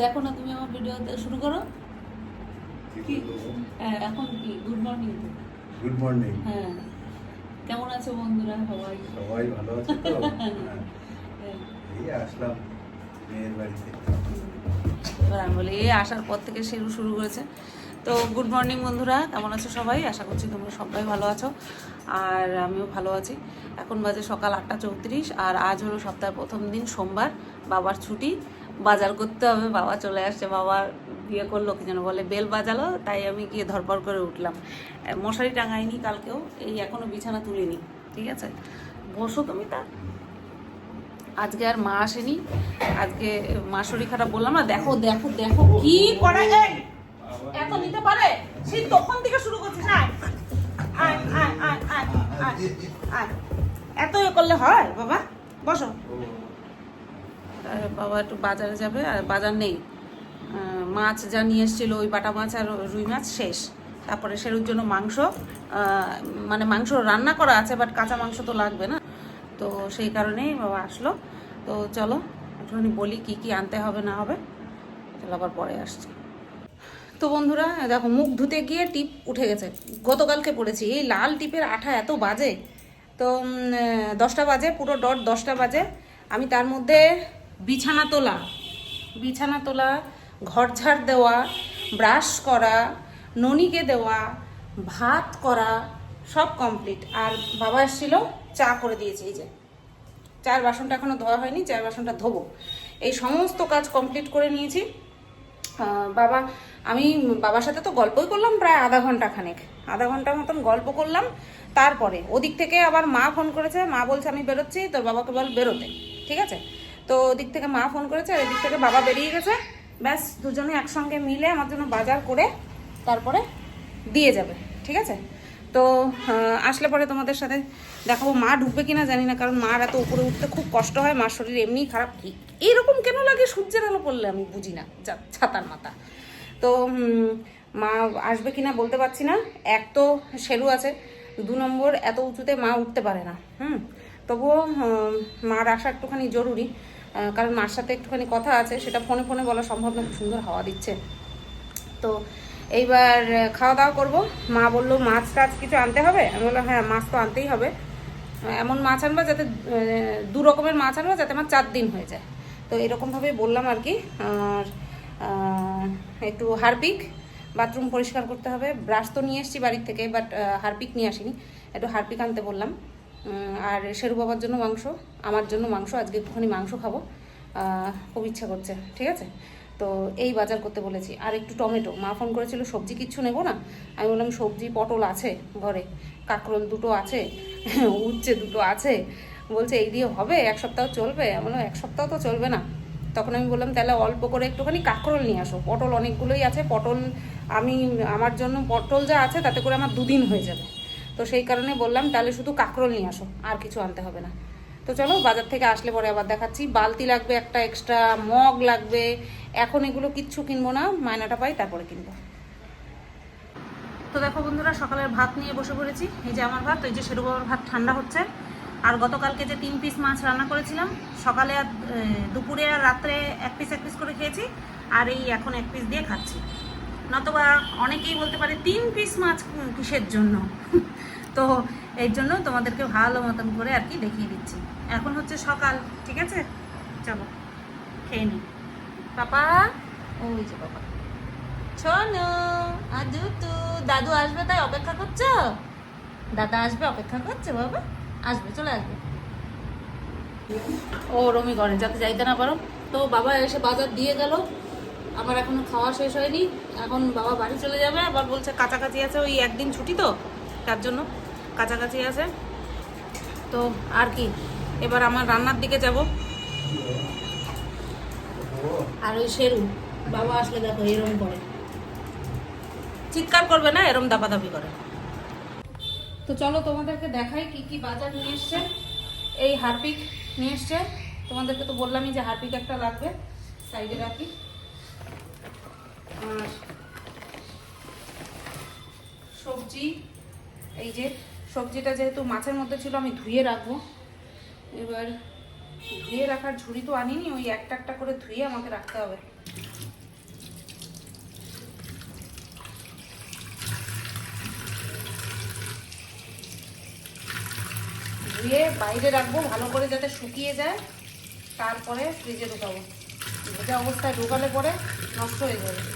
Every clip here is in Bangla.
দেখো না তুমি আমার ভিডিও শুরু করো। কি? হ্যাঁ, এখন কি? গুড মর্নিং গুড মর্নিং হ্যাঁ। কেমন আছো বন্ধুরা? সবাই সবাই ভালো আছে তো? হ্যাঁ। এই আসলাম মেয়ের বাড়িতে। এবার আমি বলি এই আসার পর থেকে শুরু শুরু করেছে। তো গুড মর্নিং বন্ধুরা কেমন আছো সবাই? আশা করছি তোমরা সবাই ভালো আছো। আর আমিও ভালো আছি। এখন বাজে সকাল আটটা চৌত্রিশ আর আজ হলো সপ্তাহের প্রথম দিন সোমবার। বাবার ছুটি। বাজার করতে হবে, বাবা চলে আসছে, বাবা বিয়ে করল, কি যেন বলে, বেল বাজালো, তাই আমি গিয়ে ধরপড় করে উঠলাম। মশারি টাঙাইনি কালকেও, এই এখনও বিছানা তুলিনি, ঠিক আছে? বসো তুমি তা। আজকে আর মা আসেনি, আজকে মা শরীর খারাপ বললাম না, দেখো দেখো দেখো, কি করে এত নিতে পারে? সেই তখন থেকে শুরু করছিস, আয় এত এ করলে হয়, বাবা? বসো। বাবা একটু বাজারে যাবে, আর বাজার নেই। মাছ যা নিয়ে এসেছিল, ওই বাটা মাছ আর রুই মাছ শেষ। তারপরে সেরুর জন্য মাংস মানে মাংস রান্না করা আছে বাট কাঁচা মাংস তো লাগবে না। তো সেই কারণেই বাবা আসলো। তো চলো, একটুখানি বলি কি কি আনতে হবে, না হবে। চলো আবার পরে আসছি। তো বন্ধুরা, দেখো মুখ ধুতে গিয়ে টিপ উঠে গেছে। গতকালকে পড়েছি। এই লাল টিপের আঠা এত বাজে। তো দশটা বাজে, পুরো ডট দশটা বাজে। আমি তার মধ্যে বিছানা তোলা। বিছানা তোলা, ঘর ঝাড় দেওয়া, ব্রাশ করা, ননিকে দেওয়া, ভাত করা, সব কমপ্লিট আর বাবা এসেছিল, চা করে দিয়েছে এই যে। চার বাসনটা এখনও ধোয়া হয়নি চার বাসনটা ধোবো। এই সমস্ত কাজ কমপ্লিট করে নিয়েছি। বাবা, আমি বাবার সাথে তো গল্পই করলাম প্রায় আধা ঘণ্টা খানেক। আধা ঘণ্টার মতন গল্প করলাম। তারপরে ওদিক থেকে আবার মা ফোন করেছে। মা বলছে, আমি বেরোচ্ছি, তোর বাবাকে বল বেরোতে। ঠিক আছে? তো ওদিক থেকে মা ফোন করেছে আর এদিক থেকে বাবা বেরিয়ে গেছে। ব্যাস, দুজনে একসঙ্গে মিলে আমার জন্য বাজার করে তারপরে দিয়ে যাবে, ঠিক আছে? তো আসলে পরে তোমাদের সাথে দেখাবো মা ঢুকবে কিনা, জানি না, কারণ মার এত উপরে উঠতে খুব কষ্ট হয়, মার শরীর এমনিই খারাপ। কি এইরকম কেন লাগে সূর্যের আলো পড়লে আমি বুঝি না ছাতার মাথা। তো মা আসবে কিনা বলতে পারছি না। এক তো শেরু আছে, দু নম্বর এত উঁচুতে মা উঠতে পারে না, হুম? তবুও মার আসা একটুখানি জরুরি কারণ মার সাথে একটুখানি কথা আছে, সেটা ফোনে ফোনে বলা সম্ভব না সুন্দর হাওয়া দিচ্ছে। তো এইবার খাওয়া দাওয়া করব। মা বলল, মাছ টাছ কিছু আনতে হবে? আমি বললাম হ্যাঁ মাছ তো আনতেই হবে। এমন মাছ আনবা যাতে দু রকমের মাছ আনবা যাতে আমার চার দিন হয়ে যায়। তো এরকমভাবেই বললাম আর কি। আর একটু হারপিক, বাথরুম পরিষ্কার করতে হবে। ব্রাশ তো নিয়ে এসেছি বাড়ির থেকে, বাট হারপিক নিয়ে আসিনি। একটু হারপিক আনতে বললাম। আর শেরু বাবার জন্য মাংস, আমার জন্য মাংস, আজকে একটুখানি মাংস খাব। খুব ইচ্ছা করছে, ঠিক আছে? তো এই বাজার করতে বলেছি। আর একটু টমেটো, মা ফোন করেছিল, সবজি কিচ্ছু নেব না। আমি বললাম, সবজি পটল আছে ঘরে, কাঁকরোল দুটো আছে, উচ্ছে দুটো আছে। বলছে, এই দিয়ে হবে, এক সপ্তাহ চলবে? আমি বললাম, এক সপ্তাহ তো চলবে না। তখন আমি বললাম, তাহলে অল্প করে একটুখানি কাঁকরোল নিয়ে আসো। পটল অনেকগুলোই আছে, পটল আমি, আমার জন্য পটল যা আছে, তাতে করে আমার দুদিন হয়ে যাবে। তো সেই কারণে বললাম, তাহলে শুধু কাঁকরোল নিয়ে আসো, আর কিছু আনতে হবে না। তো চলো, বাজার থেকে আসলে পরে আবার দেখাচ্ছি। বালতি লাগবে, একটা এক্সট্রা মগ লাগবে। এখন এগুলো কিচ্ছু কিনবো না, মায়নাটা পাই, তারপরে কিনবো। তো দেখো বন্ধুরা, সকালের ভাত নিয়ে বসে পড়েছি। এই যে আমার ভাত ওই যে বাবার ভাত ঠান্ডা হচ্ছে। আর গতকালকে যে তিন পিস মাছ রান্না করেছিলাম, সকালে আর দুপুরে আর রাত্রে এক পিস এক পিস করে খেয়েছি। আর এই এখন এক পিস দিয়ে খাচ্ছি। নতবা অনেকেই বলতে পারে তিন পিস মাছ কিসের জন্য? তো এর জন্য তোমাদেরকে ভালো মতন করে আর কি দেখিয়ে দিচ্ছি। এখন হচ্ছে সকাল, ঠিক আছে? চলো, খেয়ে নি পাপা, ওই যে বাবা শোনো আদু তু, দাদু আসবে তাই অপেক্ষা করছ? দাদা আসবে, অপেক্ষা করছ, বাবা। আসবে, চলে আসবে। ও রমি ঘরে, যাতে যাইতে না পারো। তো বাবা এসে বাজার দিয়ে গেল। আমার এখনও খাওয়া শেষ হয়নি। এখন বাবা বাড়ি চলে যাবে, আবার বলছে কাছাকাছি আছে, ওই একদিন ছুটি তো, তার জন্য কাছাকাছি আছে। তো আর কি, এবার আমার রান্নার দিকে যাব। আর ওই শেরু বাবা আসলে দেখো এরম করে। চিৎকার করবে না, এরম দাপাদাপি করে। তো চলো তোমাদেরকে দেখাই কি কি বাজার নিয়ে এসছে। এই হারপিক নিয়ে এসছে। তোমাদেরকে তো বললামই যে হারপিক একটা লাগবে, সাইডে রাখি। সবজি, এই যে সবজিটা যেহেতু মাছের মধ্যে ছিল, আমি ধুয়ে রাখব। এবার ধুয়ে রাখার ঝুড়ি তো আনিনি, ওই একটা একটা করে ধুয়ে আমাকে রাখতে হবে। ধুয়ে বাইরে রাখব, ভালো করে যাতে শুকিয়ে যায়। তারপরে ফ্রিজে ঢুকাবো। ভেজা অবস্থায় ঢুকালে পরে নষ্ট হয়ে যাবে।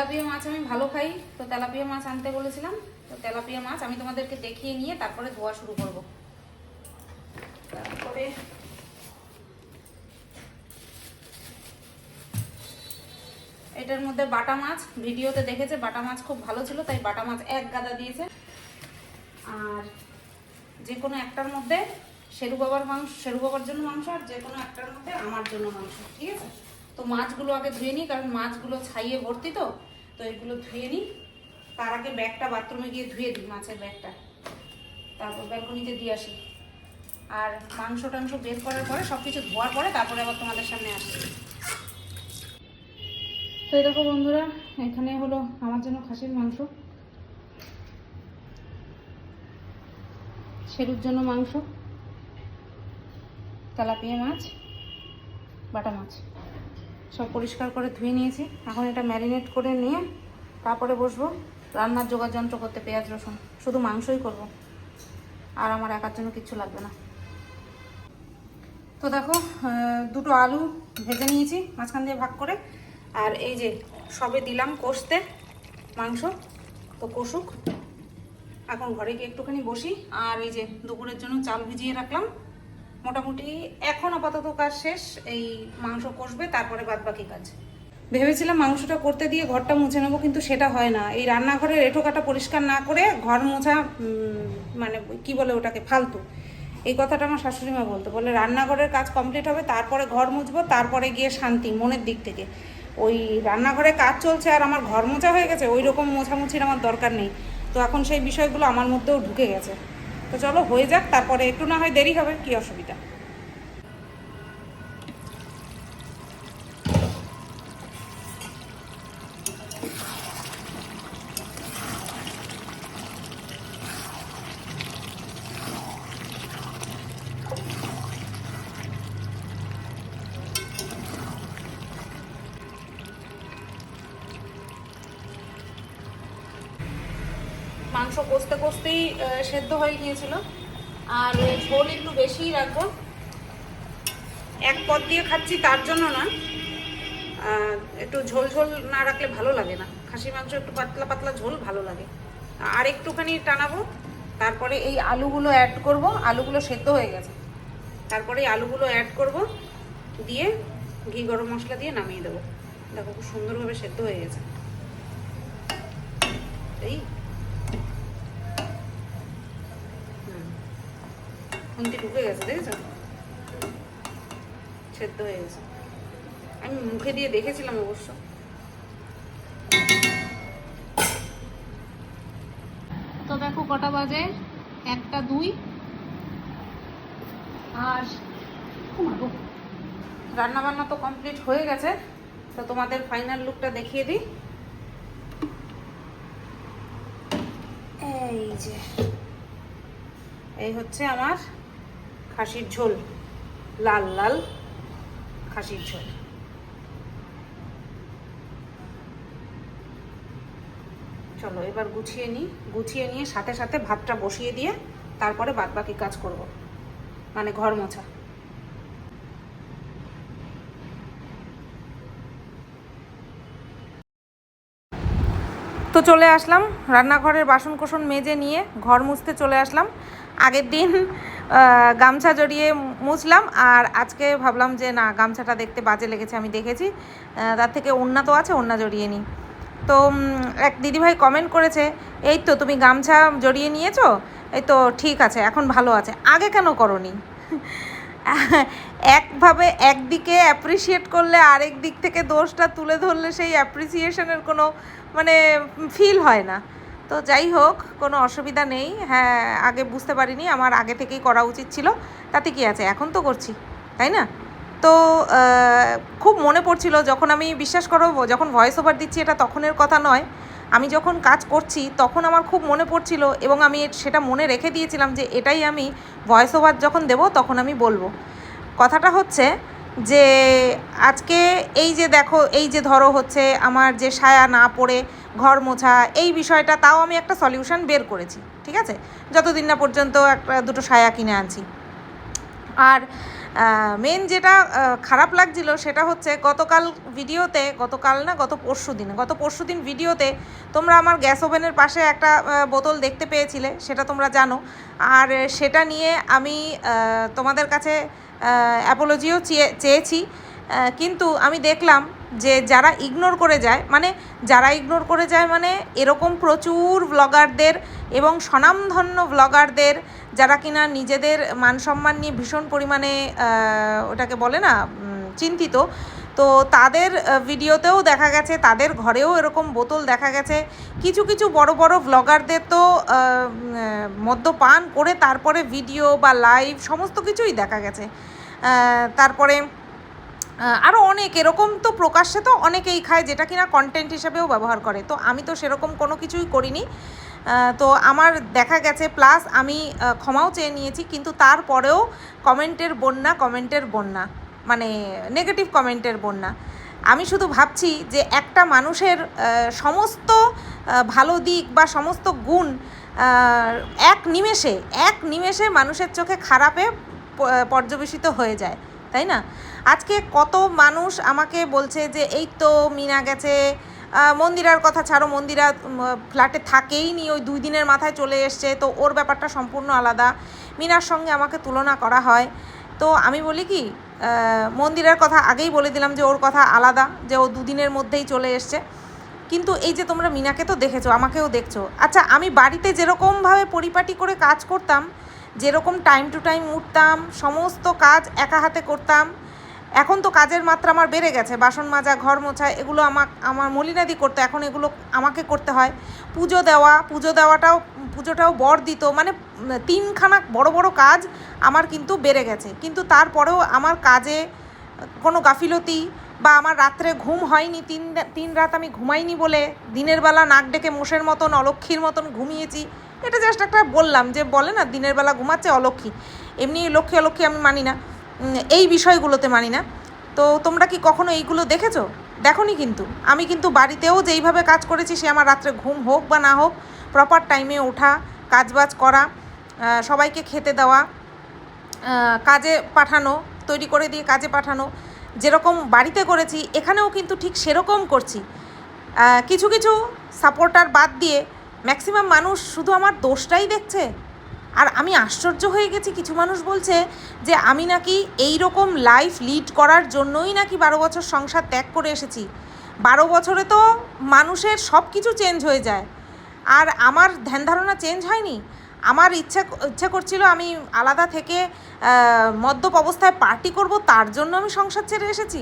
তেলাপিয়া মাছ আমি ভালো খাই। তো তেলাপিয়া মাছ আনতে বলেছিলাম। তো তেলাপিয়া মাছ আমি তোমাদেরকে দেখিয়ে নিয়ে তারপরে ধোয়া শুরু করব। তারপরে এটার মধ্যে বাটা মাছ। ভিডিওতে দেখেছে, বাটা মাছ খুব ভালো ছিল, তাই বাটা মাছ এক গাদা দিয়েছে। আর যে কোনো একটার মধ্যে শেরু বাবার মাংস শেরু বাবার জন্য মাংস আর যে কোনো একটার মধ্যে আমার জন্য মাংস, ঠিক আছে? তো মাছগুলো আগে ধুয়ে নিই, কারণ মাছগুলো ছাইয়ে ভর্তি তো তো এগুলো ধুয়ে নিই। তার আগে ব্যাগটা বাথরুমে গিয়ে ধুয়ে দিই, মাছের ব্যাগটা। তারপর ব্যালকনিতে দিয়ে আসি। আর মাংস টাংস বের করার পরে সব কিছু ধোয়ার পরে তারপরে আবার তোমাদের সামনে আসি তো দেখো বন্ধুরা, এখানে হলো আমার জন্য খাসির মাংস। শেরুর জন্য মাংস। তেলাপিয়া মাছ, বাটা মাছ। সব পরিষ্কার করে ধুয়ে নিয়েছি। এখন এটা ম্যারিনেট করে নিয়ে তারপরে বসবো। রান্নার জোগাড় যন্ত্র করতে পেঁয়াজ, রসুন, শুধু মাংসই করব। আর আমার একার জন্য কিচ্ছু লাগবে না। তো দেখো দুটো আলু ভেজে নিয়েছি, মাঝখান দিয়ে ভাগ করে। আর এই যে সবে দিলাম কষতে মাংস, তো কষুক। এখন ঘরে গিয়ে একটুখানি বসি। আর এই যে দুপুরের জন্য চাল ভিজিয়ে রাখলাম। মোটামুটি এখন আপাতত কাজ শেষ, এই মাংস কষবে, তারপরে বাদ বাকি কাজ। ভেবেছিলাম মাংসটা করতে দিয়ে ঘরটা মুছে নেব, কিন্তু সেটা হয় না। এই রান্নাঘরের এঁটো কাটা পরিষ্কার না করে ঘর মোছা মানে কি বলে ওটাকে, ফালতু। এই কথাটা আমার শাশুড়ি মা বলতো। বলে, রান্নাঘরের কাজ কমপ্লিট হবে, তারপরে ঘর মুছবো, তারপরে গিয়ে শান্তি, মনের দিক থেকে। ওই রান্নাঘরে কাজ চলছে আর আমার ঘর মোছা হয়ে গেছে ওই রকম মোছামুছির আমার দরকার নেই। তো এখন সেই বিষয়গুলো আমার মধ্যেও ঢুকে গেছে। তো চলো হয়ে যাক তারপরে একটু না হয় দেরি হবে কি অসুবিধা? মাংস কষতে কষতেই সেদ্ধ হয়ে গিয়েছিল। আর ঝোল একটু বেশিই রাখব। এক পদ দিয়ে খাচ্ছি তার জন্য না। একটু ঝোল ঝোল না রাখলে ভালো লাগে না। খাসি মাংস একটু পাতলা পাতলা ঝোল ভালো লাগে। আর একটুখানি টানাবো। তারপরে এই আলুগুলো অ্যাড করব। আলুগুলো সেদ্ধ হয়ে গেছে। তারপরে এই আলুগুলো অ্যাড করব। দিয়ে ঘি গরম মশলা দিয়ে নামিয়ে দেবো। দেখো খুব সুন্দরভাবে সেদ্ধ হয়ে গেছে। এই হুম। খুন্তি ঢুকে গেছে দেখেছ সেদ্ধ হয়ে গেছে আমি মুখে দিয়ে দেখেছিলাম অবশ্য তো দেখো কটা বাজে? একটা দুই। আর রান্না বান্না তো কমপ্লিট হয়ে গেছে তো তোমাদের ফাইনাল লুকটা দেখিয়ে দিই। এই যে এই হচ্ছে আমার খাসির ঝোল, লাল লাল খাসির ঝোল। চলো, এবার গুছিয়ে নিই। গুছিয়ে নিয়ে সাথে সাথে ভাতটা বসিয়ে দিয়ে তারপরে বাদবাকি কাজ করব মানে ঘর মোছা। তো চলে আসলাম, রান্নাঘরের বাসন কোসন মেজে নিয়ে ঘর মুছতে চলে আসলাম। আগের দিন গামছা জড়িয়ে মুছলাম আর আজকে ভাবলাম যে না, গামছাটা দেখতে বাজে লেগেছে, আমি দেখেছি। তার থেকে ওন্না তো আছে ওন্না জড়িয়ে নিই। তো এক দিদিভাই কমেন্ট করেছে, এই তো তুমি গামছা জড়িয়ে নিয়েছো? এই তো ঠিক আছে, এখন ভালো আছে। আগে কেন করনি? একভাবে একদিকে অ্যাপ্রিসিয়েট করলে আরেক দিক থেকে দোষটা তুলে ধরলে সেই অ্যাপ্রিসিয়েশনের কোনো মানে ফিল হয় না। তো যাই হোক, কোনো অসুবিধা নেই। হ্যাঁ আগে বুঝতে পারিনি, আমার আগে থেকেই করা উচিত ছিল। তাতে কি আছে? এখন তো করছি, তাই না? তো খুব মনে পড়ছিল, যখন আমি বিশ্বাস করো, যখন ভয়েস ওভার দিচ্ছি, এটা তখনের কথা নয়। আমি যখন কাজ করছি, তখন আমার খুব মনে পড়ছিল এবং আমি সেটা মনে রেখে দিয়েছিলাম যে, এটাই আমি ভয়েস ওভার যখন দেব, তখন আমি বলব। কথাটা হচ্ছে যে আজকে এই যে দেখো, এই যে ধরো হচ্ছে আমার যে সায়া না পড়ে, ঘর মোছা, এই বিষয়টা তাও আমি একটা সলিউশন বের করেছি, ঠিক আছে? যতদিন না পর্যন্ত একটা দুটো সায়া কিনে আনছি। আর মেন যেটা খারাপ লাগছিল সেটা হচ্ছে গতকাল ভিডিওতে, গতকাল না, গত পরশু দিন, গত পরশু দিন ভিডিওতে তোমরা আমার গ্যাস ওভেনের পাশে একটা বোতল দেখতে পেয়েছিলে, সেটা তোমরা জানো। আর সেটা নিয়ে আমি তোমাদের কাছে অ্যাপোলজিও চেয়ে, চেয়েছি। কিন্তু আমি দেখলাম যে যারা ইগনোর করে যায় মানে যারা ইগনোর করে যায় মানে এরকম প্রচুর ব্লগারদের এবং স্বনামধন্য ব্লগারদের যারা কিনা নিজেদের মান সম্মান নিয়ে ভীষণ পরিমাণে ওটাকে বলে না চিন্তিত। তো তাদের ভিডিওতেও দেখা গেছে, তাদের ঘরেও এরকম বোতল দেখা গেছে। কিছু কিছু বড় বড় ব্লগারদের তো মদ্যপান করে তারপরে ভিডিও বা লাইভ সমস্ত কিছুই দেখা গেছে। তারপরে আরও অনেক, এরকম তো প্রকাশ্যে তো অনেকেই খায় যেটা কিনা কন্টেন্ট হিসেবেও ব্যবহার করে। তো আমি তো সেরকম কোনো কিছুই করিনি। তো আমার দেখা গেছে প্লাস আমি ক্ষমাও চেয়ে নিয়েছি, কিন্তু তারপরেও কমেন্টের বন্যা কমেন্টের বন্যা মানে নেগেটিভ কমেন্টের বন্যা। আমি শুধু ভাবছি যে একটা মানুষের সমস্ত ভালো দিক বা সমস্ত গুণ এক নিমেষে এক নিমেষে মানুষের চোখে খারাপে পর্যবেসিত হয়ে যায়। তাই না? আজকে কত মানুষ আমাকে বলছে যে, এই তো মিনা গেছে মন্দিরার কথা ছাড়ো, মন্দিরা ফ্ল্যাটে থাকেই নি, ওই দুই দিনের মাথায় চলে এসছে, তো ওর ব্যাপারটা সম্পূর্ণ আলাদা। মিনার সঙ্গে আমাকে তুলনা করা হয়। তো আমি বলি কি মন্দিরের কথা আগেই বলে দিলাম যে, ওর কথা আলাদা, যে ও দুদিনের মধ্যেই চলে এসছে। কিন্তু এই যে তোমরা মিনাকে তো দেখেছ, আমাকেও দেখছ। আচ্ছা আমি বাড়িতে যেরকমভাবে পরিপাটি করে কাজ করতাম যেরকম টাইম টু টাইম উঠতাম, সমস্ত কাজ একা হাতে করতাম। এখন তো কাজের মাত্রা আমার বেড়ে গেছে, বাসন মাজা, ঘর মোছা, এগুলো আমার আমার মলিনাদি করতো, এখন এগুলো আমাকে করতে হয়। পুজো দেওয়া, পুজো দেওয়াটাও, পুজোটাও বর দিত মানে তিনখানা বড় বড় কাজ আমার কিন্তু বেড়ে গেছে। কিন্তু তারপরেও আমার কাজে কোনো গাফিলতি বা আমার রাত্রে ঘুম হয়নি, তিন তিন রাত আমি ঘুমাইনি বলে দিনের বেলা নাক ডেকে মোষের মতন, অলক্ষীর মতন ঘুমিয়েছি এটা জাস্ট একটা বললাম যে বলে না, দিনের বেলা ঘুমাচ্ছে অলক্ষী। এমনি লক্ষ্মী অলক্ষী আমি মানি না। এই বিষয়গুলোতে মানি না। তো তোমরা কি কখনো এইগুলো দেখেছ? দেখোনি কিন্তু। আমি কিন্তু বাড়িতেও যেইভাবে কাজ করেছি, সে আমার রাত্রে ঘুম হোক বা না হোক প্রপার টাইমে ওঠা, কাজবাজ করা সবাইকে খেতে দেওয়া কাজে পাঠানো, তৈরি করে দিয়ে কাজে পাঠানো, যেরকম বাড়িতে করেছি, এখানেও কিন্তু ঠিক সেরকম করছি। কিছু কিছু সাপোর্টার বাদ দিয়ে ম্যাক্সিমাম মানুষ শুধু আমার দোষটাই দেখছে? আর আমি আশ্চর্য হয়ে গেছি, কিছু মানুষ বলছে যে আমি নাকি এই রকম লাইফ লিড করার জন্যই নাকি বারো বছর সংসার ত্যাগ করে এসেছি। বারো বছরে তো মানুষের সব কিছু চেঞ্জ হয়ে যায়। আর আমার ধ্যান ধারণা চেঞ্জ হয়নি? আমার ইচ্ছা ইচ্ছা করছিল আমি আলাদা থেকে মদ্যপ অবস্থায় পার্টি করব, তার জন্য আমি সংসার ছেড়ে এসেছি।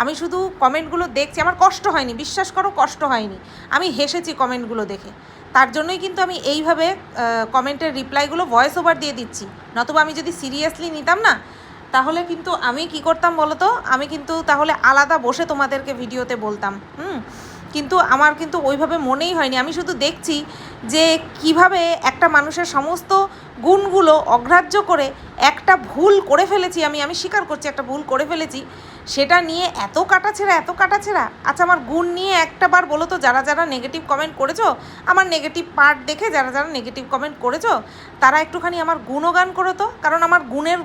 আমি শুধু কমেন্টগুলো দেখছি, আমার কষ্ট হয়নি, বিশ্বাস করো কষ্ট হয়নি। আমি হেসেছি কমেন্টগুলো দেখে। তার জন্যই কিন্তু আমি এইভাবে কমেন্টের রিপ্লাইগুলো ভয়েস ওভার দিয়ে দিচ্ছি। নতুবা আমি যদি সিরিয়াসলি নিতাম না, তাহলে কিন্তু আমি কি করতাম বলো তো আমি কিন্তু তাহলে আলাদা বসে তোমাদেরকে ভিডিওতে বলতাম। হুম? কিন্তু আমার কিন্তু ওইভাবে মনেই হয়নি। আমি শুধু দেখছি যে কীভাবে একটা মানুষের সমস্ত গুণগুলো অগ্রাহ্য করে একটা ভুল করে ফেলেছি আমি আমি স্বীকার করছি একটা ভুল করে ফেলেছি, সেটা নিয়ে এত কাটাছেড়া এত কাটাছেড়া। আচ্ছা আমার গুণ নিয়ে একটা বার বলো তো, যারা যারা নেগেটিভ কমেন্ট করেছ, আমার নেগেটিভ পার্ট দেখে যারা যারা নেগেটিভ কমেন্ট করেছ, তারা একটুখানি আমার গুণগান করো তো, কারণ আমার গুণের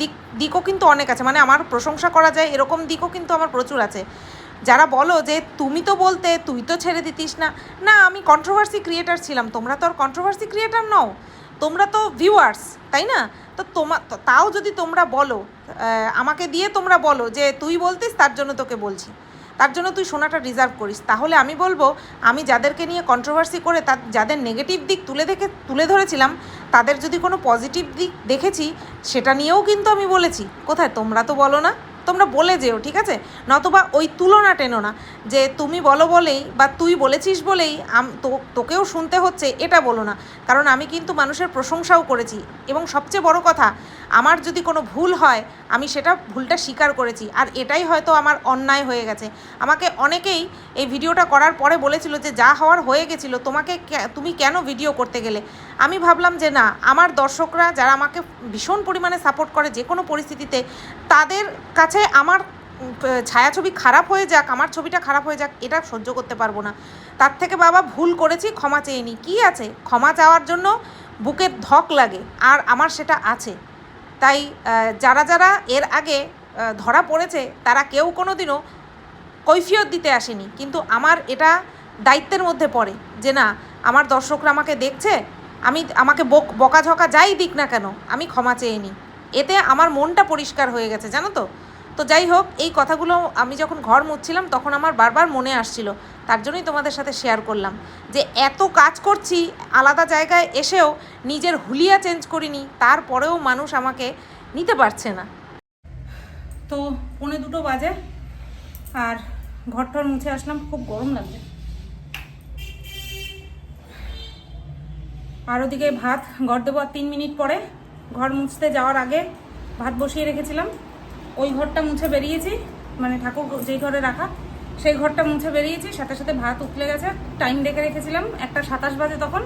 দিক, দিকও কিন্তু অনেক আছে। মানে আমার প্রশংসা করা যায়, এরকম দিকও কিন্তু আমার প্রচুর আছে। যারা বলো যে তুমি তো বলতে, তুই তো ছেড়ে দিতিস না। না, আমি কন্ট্রোভার্সি ক্রিয়েটার ছিলাম, তোমরা তো আর কন্ট্রোভার্সি ক্রিয়েটার নও। তোমরা তো ভিউয়ার্স তাই না? তো তোমা তাও যদি তোমরা বলো আমাকে দিয়ে তোমরা বলো যে তুই বলতিস, তার জন্য তোকে বলছি। তার জন্য তুই সোনাটা রিজার্ভ করিস। তাহলে আমি বলব, আমি যাদেরকে নিয়ে কন্ট্রোভার্সি করে তার যাদের নেগেটিভ দিক তুলে দেখে, তুলে ধরেছিলাম, তাদের যদি কোনো পজিটিভ দিক দেখেছি, সেটা নিয়েও কিন্তু আমি বলেছি। কোথায়? তোমরা তো বলো না। তোমরা বলে যেও, ঠিক আছে? নতবা ওই তুলনা টেনো না, যে তুমি বলো বলেই বা তুই বলেছিস বলেই তোকেও শুনতে হচ্ছে, এটা বলো না। কারণ আমি কিন্তু মানুষের প্রশংসাও করেছি। এবং সবচেয়ে বড় কথা, আমার যদি কোনো ভুল হয়, আমি সেটা ভুলটা স্বীকার করেছি। আর এটাই হয়তো আমার অন্যায় হয়ে গেছে। আমাকে অনেকেই এই ভিডিওটা করার পরে বলেছিল যে যা হওয়ার হয়ে গেছিল, তোমাকে তুমি কেন ভিডিও করতে গেলে? আমি ভাবলাম যে না, আমার দর্শকরা যারা আমাকে ভীষণ পরিমাণে সাপোর্ট করে যে কোনো পরিস্থিতিতে, তাদের কাছে আমার ছায়াছবি খারাপ হয়ে যাক, আমার ছবিটা খারাপ হয়ে যাক, এটা সহ্য করতে পারব না। তার থেকে বাবা ভুল করেছি, ক্ষমা চেয়ে নিই কী আছে? ক্ষমা চাওয়ার জন্য বুকের ধক লাগে, আর আমার সেটা আছে। তাই যারা যারা এর আগে ধরা পড়েছে, তারা কেউ কোনো দিনও কৈফিয়ত দিতে আসেনি। কিন্তু আমার এটা দায়িত্বের মধ্যে পড়ে যে না, আমার দর্শকরা আমাকে দেখছে আমি আমাকে বক বকাঝকা যাই দিক না কেন, আমি ক্ষমা চেয়ে নিই। এতে আমার মনটা পরিষ্কার হয়ে গেছে, জানো তো? তো যাই হোক, এই কথাগুলো আমি যখন ঘর মুছছিলাম, তখন আমার বারবার মনে আসছিল। তার জন্যই তোমাদের সাথে শেয়ার করলাম যে, এত কাজ করছি, আলাদা জায়গায় এসেও নিজের হুলিয়া চেঞ্জ করিনি, তারপরেও মানুষ আমাকে নিতে পারছে না। তো পৌনে দুটো বাজে, আর ঘর টর মুছে আসলাম, খুব গরম লাগছে। আর ওদিকে ভাত ঘর দেবো আর তিন মিনিট পরে। ঘর মুছতে যাওয়ার আগে ভাত বসিয়ে রেখেছিলাম। ওই ঘরটা মুছে বেরিয়েছি মানে ঠাকুর যেই ঘরে রাখা, সেই ঘরটা মুছে বেরিয়েছি, সাথে সাথে ভাত উতলে গেছে। টাইম দেখে রেখেছিলাম, একটা সাতাশ বাজে তখন,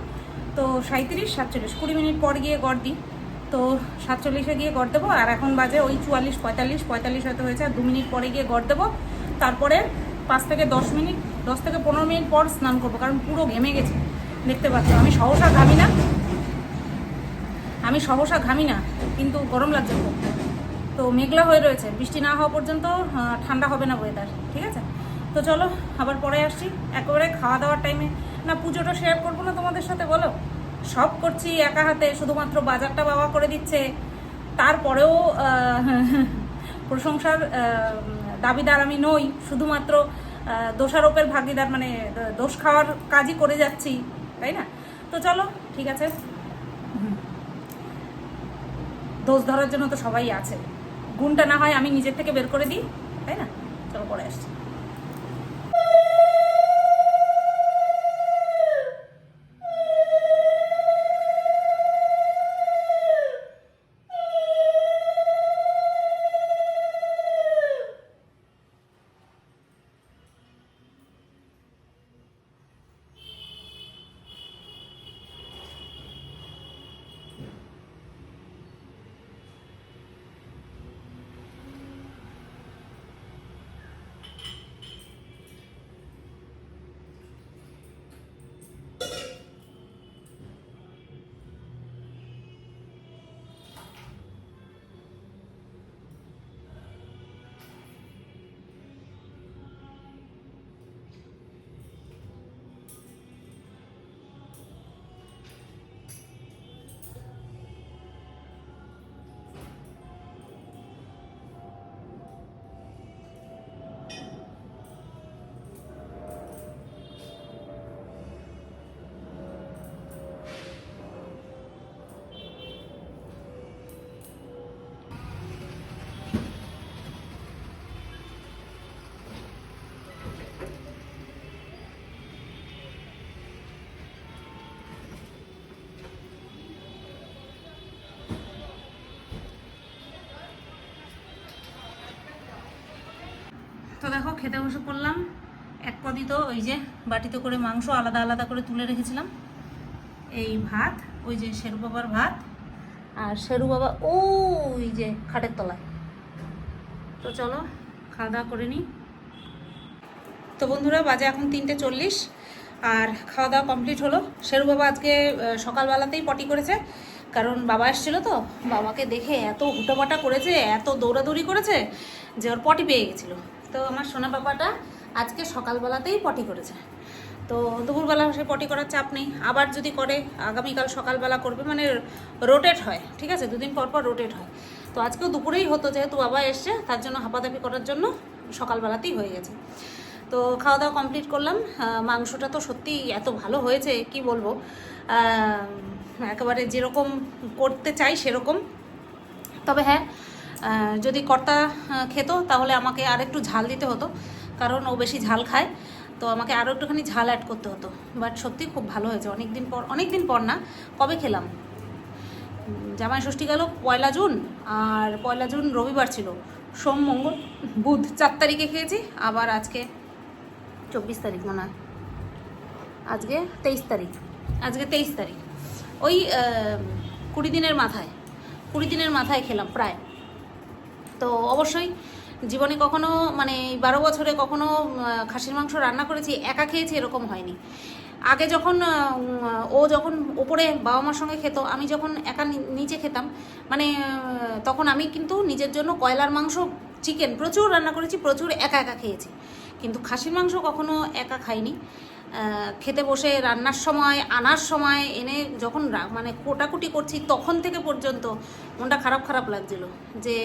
তো সাঁত্রিশ সাতচল্লিশ, কুড়ি মিনিট পর গিয়ে গড় দিই। তো সাতচল্লিশে গিয়ে গড় দেবো, আর এখন বাজে ওই চুয়াল্লিশ, পঁয়তাল্লিশ পঁয়তাল্লিশ হয়তো হয়েছে, আর দু মিনিট পরে গিয়ে গড় দেবো। তারপরে পাঁচ থেকে দশ মিনিট, দশ থেকে পনেরো মিনিট পর স্নান করব, কারণ পুরো ঘেমে গেছে। দেখতে পাচ্ছ, আমি সহসা ঘামি না। আমি সহসা ঘামি না, কিন্তু গরম লাগছে খুব। তো মেঘলা হয়ে রয়েছে, বৃষ্টি না হওয়া পর্যন্ত ঠান্ডা হবে না ওয়েদার ঠিক আছে? তো চলো, আবার পরে আসছি, একেবারে খাওয়া দাওয়ার টাইমে না, পুজোটা শেয়ার করব না তোমাদের সাথে, বলো? সব করছি একা হাতে, শুধুমাত্র বাজারটা বাবা করে দিচ্ছে। তারপরেও প্রশংসার দাবিদার আমি নই, শুধুমাত্র দোষারোপের ভাগিদার মানে দোষ খাওয়ার কাজই করে যাচ্ছি। তাই না? তো চলো, ঠিক আছে? দোষ ধরার জন্য তো সবাই আছে। গুণটা না হয় আমি নিজের থেকে বের করে দিই, তাই না? চলো পরে আসছি। তো দেখো, খেতে বসে পড়লাম। এক পদি তো ওই যে বাটিতে করে মাংস আলাদা আলাদা করে তুলে রেখেছিলাম। এই ভাত, ওই যে শেরু বাবার ভাত আর শেরু বাবা ও ওই যে খাটের তলায়। তো চলো, খাওয়া দাওয়া করে নিই। তো বন্ধুরা, বাজে এখন তিনটে চল্লিশ আর খাওয়া দাওয়া কমপ্লিট হলো। শেরু বাবা আজকে সকালবেলাতেই পটি করেছে, কারণ বাবা এসেছিল তো। বাবাকে দেখে এত হুটোপাটা করেছে, এত দৌড়াদৌড়ি করেছে যে ওর পটি পেয়ে গেছিল। তো আমার সোনা পাপাটা আজকে সকালবেলাতেই পটি করেছে। তো দুপুরবেলা সে পটি করার চাপ নেই। আবার যদি করে, আগামীকাল সকালবেলা করবে মানে রোটেট হয়, ঠিক আছে? দুদিন পর পর রোটেট হয়। তো আজকেও দুপুরেই হতো, যেহেতু বাবা এসছে, তার জন্য হাঁপাদাপি করার জন্য সকালবেলাতেই হয়ে গেছে। তো খাওয়া দাওয়া কমপ্লিট করলাম মাংসটা তো সত্যি এত ভালো হয়েছে, কি বলব? একেবারে যেরকম করতে চাই সেরকম। তবে হ্যাঁ যদি কর্তা খেত, তাহলে আমাকে আর একটু ঝাল দিতে হতো, কারণ ও বেশি ঝাল খায়। তো আমাকে আরও একটুখানি ঝাল অ্যাড করতে হতো। বাট সত্যি খুব ভালো হয়েছে। অনেক দিন পর অনেক দিন পর না, কবে খেলাম? জামাই ষষ্ঠী গেল, পয়লা জুন, আর পয়লা জুন রবিবার ছিল। সোম, মঙ্গল, বুধ চার তারিখে খেয়েছি, আবার আজকে চব্বিশ তারিখ, মনে হয়। আজকে তেইশ তারিখ। আজকে তেইশ তারিখ। ওই কুড়ি দিনের মাথায়, কুড়ি দিনের মাথায় খেলাম, প্রায়। তো অবশ্যই জীবনে কখনো মানে বারো বছরে কখনো খাসির মাংস রান্না করেছি, একা খেয়েছি এরকম হয়নি। আগে যখন ও যখন ওপরে বাবা মার সঙ্গে খেত, আমি যখন একা নিচে খেতাম মানে তখন আমি কিন্তু নিজের জন্য কয়লার মাংস, চিকেন প্রচুর রান্না করেছি, প্রচুর একা একা খেয়েছি। কিন্তু খাসির মাংস কখনো একা খাইনি। খেতে বসে রান্নার সময়, আনার সময়, এনে যখন মানে কোটাকুটি করছি, তখন থেকে পর্যন্ত মনটা খারাপ খারাপ লাগছিল। যে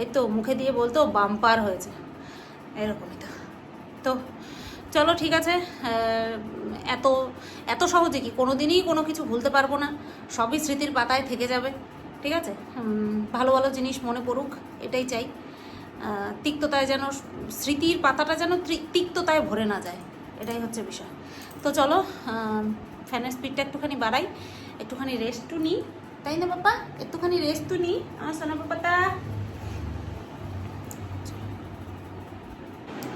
এই তো মুখে দিয়ে বলতো বাম্পার হয়েছে। এরকমই তো। তো চলো ঠিক আছে এত এত সহজে কি? কোনো দিনই কোনো কিছু ভুলতে পারব না। সবই স্মৃতির পাতায় থেকে যাবে। ঠিক আছে? ভালো ভালো জিনিস মনে পড়ুক, এটাই চাই। তিক্ততায় যেন, স্মৃতির পাতাটা যেন তিক্ততায় ভরে না যায়। এটাই হচ্ছে বিষয়। তো চলো ফ্যানের স্পিডটা একটুখানি বাড়াই, একটুখানি রেস্টও নিই। তাই না বাবা একটুখানি রেস্টও নিই। আমার সোনা বাবাটা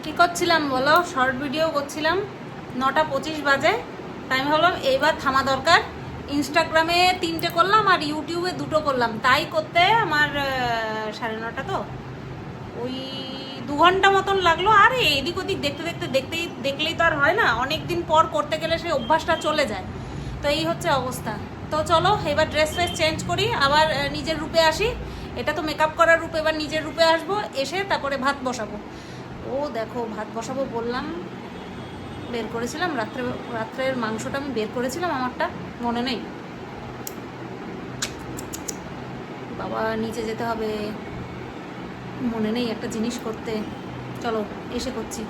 কি করছিলাম বলো? শর্ট ভিডিও করছিলাম। নটা পঁচিশ বাজে। তাই আমি ভাবলাম, এইবার থামা দরকার। ইনস্টাগ্রামে তিনটে করলাম আর ইউটিউবে দুটো করলাম। তাই করতে আমার সাড়ে নটা তো। ওই দু ঘণ্টা মতন লাগল। আর, এদিক ওদিক দেখতে দেখতে, দেখতেই, দেখলেই তো আর হয় না। অনেক দিন পর করতে গেলে সেই অভ্যাসটা চলে যায়। তো এই হচ্ছে অবস্থা। তো চলো, এবার ড্রেস ফ্রেস চেঞ্জ করি। আবার নিজের রূপে আসি। এটা তো মেকআপ করার রূপে। এবার নিজের রূপে আসব, এসে তারপরে ভাত বসাবো। ও দেখো, ভাত বসাবো বললাম, বের করেছিলাম, রাত্রে, রাত্রের মাংসটা আমি বের করেছিলাম আমারটা, মনে নেই। বাবা, নিচে যেতে হবে, মনে নেই একটা জিনিস করতে। চলো, এসে করছি।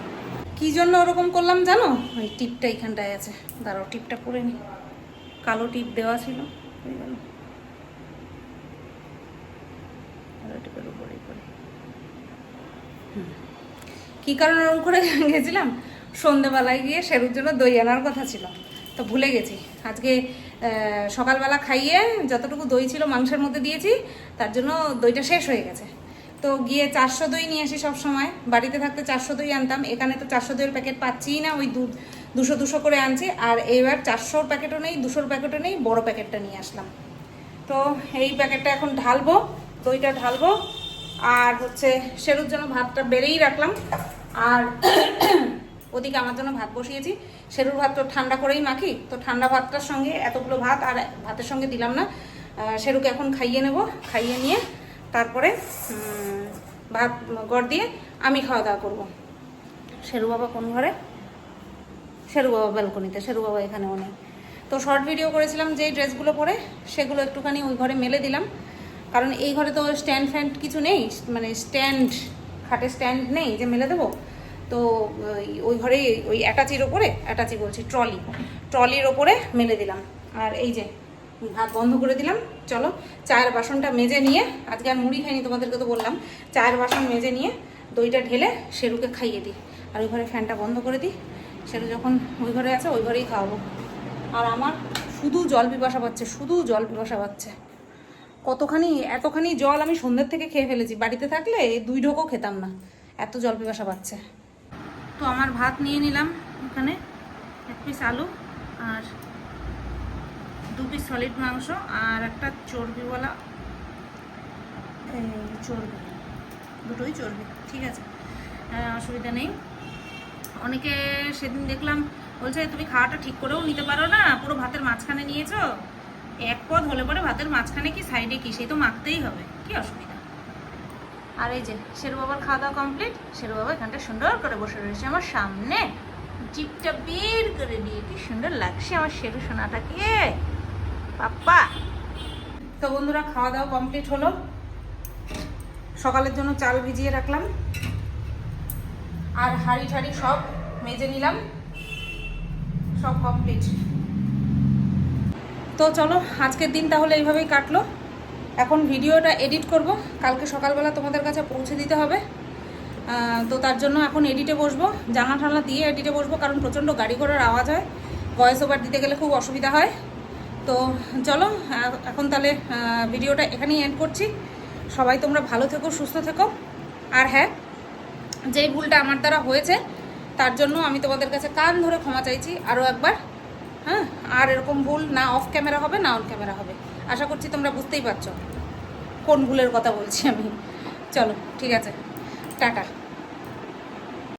কি জন্য ওরকম করলাম জানো? ওই টিপটা এখানটায় আছে। দাঁড়াও, টিপটা পরে নি। কালো টিপ দেওয়া ছিল, হয়ে গেল। কালো টিপের উপরেই পরে কী কারণে ওরকম করে গেছিলাম? সন্ধেবেলায় গিয়ে সেরুর জন্য দই আনার কথা ছিল। তো ভুলে গেছি। আজকে সকালবেলা খাইয়ে যতটুকু দই ছিল মাংসের মধ্যে দিয়েছি, তার জন্য দইটা শেষ হয়ে গেছে। তো গিয়ে চারশো দই নিয়ে আসি সব সময়। বাড়িতে থাকতে চারশো দই আনতাম। এখানে তো চারশো দইয়ের প্যাকেট পাচ্ছিই না। ওই দু দুশো দুশো করে আনছি। আর এইবার চারশোর প্যাকেটও নেই, দুশোর প্যাকেটও নেই, বড় প্যাকেটটা নিয়ে আসলাম। তো এই প্যাকেটটা এখন ঢালবো। দইটা ঢালবো। আর হচ্ছে সেরুর জন্য ভাতটা বেড়েই রাখলাম। আর ওদিকে আমার জন্য ভাত বসিয়েছি। সেরুর ভাত তো ঠান্ডা করেই মাখি, তো ঠান্ডা ভাতটার সঙ্গে এতগুলো ভাত আর ভাতের সঙ্গে দিলাম না। সেরুকে এখন খাইয়ে নেব, খাইয়ে নিয়ে তারপরে ভাত গড় দিয়ে আমি খাওয়া দাওয়া করব। শেরু বাবা কোন ঘরে? শেরু বাবা ব্যালকনিতে শেরু বাবা এখানেও নেই তো শর্ট ভিডিও করেছিলাম, যেই ড্রেসগুলো পরে সেগুলো একটুখানি ওই ঘরে মেলে দিলাম। কারণ এই ঘরে তো স্ট্যান্ড ফ্যান্ড কিছু নেই মানে স্ট্যান্ড খাটে স্ট্যান্ড নেই যে মেলে দেবো। তো ওই- ঘরে, ওই অ্যাটাচির ওপরে অ্যাটাচি বলছি ট্রলি ট্রলির ওপরে মেলে দিলাম। আর এই যে ভাত বন্ধ করে দিলাম, চলো। চায়ের বাসনটা মেজে নিয়ে, আজকে আর মুড়ি খাইনি তোমাদেরকে তো বললাম। চায়ের বাসন মেজে নিয়ে, দইটা ঢেলে সেরুকে খাইয়ে দিই। আর ওই ঘরে ফ্যানটা বন্ধ করে দিই। সেরু যখন ওই ঘরে আছে, ওই ঘরেই খাওয়াবো। আর আমার শুধু জল পিপাসা পাচ্ছে, শুধু জল পিপাসা পাচ্ছে। কতখানি, এতখানি জল আমি সন্ধ্যের থেকে খেয়ে ফেলেছি। বাড়িতে থাকলে দুই ঢোকও খেতাম না। এত জল পিপাসা পাচ্ছে। তো আমার ভাত নিয়ে নিলাম ওখানে এক পিস আলু আর দু পিস সলিড মাংস আর একটা চর্বিওয়ালা চর্বি, দুটোই চর্বি, ঠিক আছে। অসুবিধা নেই। অনেকে সেদিন দেখলাম, বলছে, তুমি খাওয়াটা ঠিক করেও নিতে পারো না, পুরো ভাতের মাঝখানে নিয়েছো? এক পদ হলে পরে ভাতের মাঝখানে কি, সাইডে কি? সেই তো মাখতেই হবে। কি অসুবিধা? আর এই যে, শেরু বাবার খাওয়া দাওয়া কমপ্লিট শেরু বাবা এখানটা সুন্দর করে বসে রয়েছে আমার সামনে। জিপটা বের করে দিয়ে, কি সুন্দর লাগছে আমার শেরু সোনাটাকে। পাপ্পা। তো বন্ধুরা, খাওয়া দাওয়া কমপ্লিট হলো। সকালের জন্য চাল ভিজিয়ে রাখলাম। আর হাড়ি ঠাড়ি সব মেজে নিলাম। সব কমপ্লিট তো চলো, আজকের দিন তাহলে এইভাবেই কাটলো। এখন ভিডিওটা এডিট করব। কালকে সকালবেলা তোমাদের কাছে পৌঁছে দিতে হবে। তো তার জন্য এখন এডিটে বসবো। জানলা টানলা দিয়ে এডিটে বসবো, কারণ প্রচণ্ড গাড়ি ঘোড়ার আওয়াজ হয়। ভয়েস ওভার দিতে গেলে খুব অসুবিধা হয়। তো চলো এখন তাহলে ভিডিওটা এখানেই এন্ড করছি। সবাই তোমরা ভালো থেকো, সুস্থ থেকো। আর হ্যাঁ যেই ভুলটা আমার দ্বারা হয়েছে, তার জন্য আমি তোমাদের কাছে কান ধরে ক্ষমা চাইছি। আরও একবার হ্যাঁ? আর এরকম ভুল না অফ ক্যামেরা হবে, না অন ক্যামেরা হবে। আশা করছি তোমরা বুঝতেই পারছ। কোন ভুলের কথা বলছি আমি। চলো, ঠিক আছে। টাটা।